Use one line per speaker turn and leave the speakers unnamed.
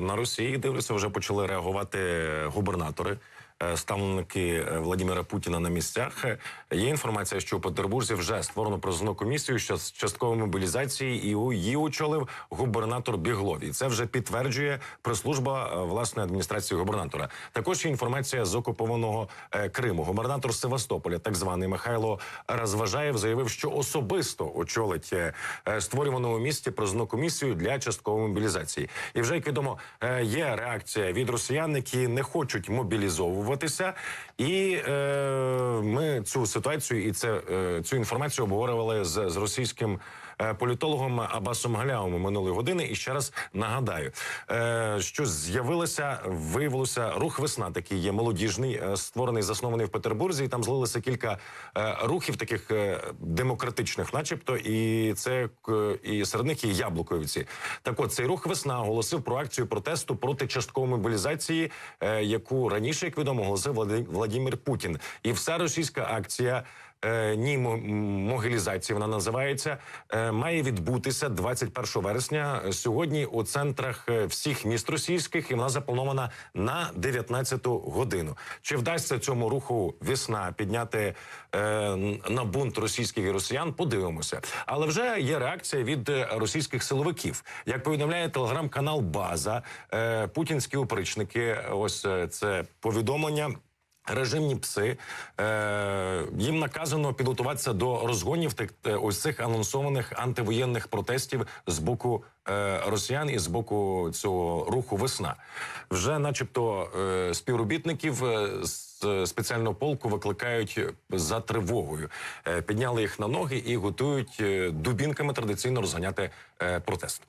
На Росії дивлюся, вже почали реагувати губернатори. Е, Ставники е, Владимира Путіна на місцях Е, є інформація, що у Петербурзі вже створено призовну комісію що з часткової мобілізації, і у- її очолив губернатор Біглов. І це вже підтверджує прес-служба власне адміністрації губернатора. Також є інформація з окупованого Криму. Губернатор Севастополя, так званий Михайло Розважаєв, заявив, що особисто очолить е, е, створювану у місті призовну комісію для часткової мобілізації. І вже як відомо, є реакція від росіян, які не хочуть мобілізовуватися. І е, ми цю ситуацію і це е, цю інформацію обговорювали з, з російським. Е, Політологом Абасом Галяумом минулої години, і ще раз нагадаю, е, що з'явилося, виявилося рух весна. Такий є молодіжний, е, створений, заснований в Петербурзі. І там злилися кілька рухів, таких демократичних, начебто, і це і серед них є яблуковиці. Так, от цей рух весна оголосив про акцію протесту проти часткової мобілізації, яку раніше, як відомо, оголосив Влади- Владимир Путін. І вся російська акція. Е, Ні, мо- могилізації вона називається. е, Має відбутися 21 вересня сьогодні у центрах е, всіх міст російських, і вона запланована на 19 годину. Чи вдасться цьому руху весна підняти на бунт російських і росіян? Подивимося. Але вже є реакція від російських силовиків. Як повідомляє телеграм-канал База, путінські опричники. Ось це повідомлення. Режимні пси е, їм наказано підготуватися до розгонів тих е, ось цих анонсованих антивоєнних протестів з боку е, росіян і з боку цього руху весна. Вже, начебто, е, співробітників е, з спеціального полку викликають за тривогою. Е, підняли їх на ноги і готують е, дубінками традиційно розганяти е, протест.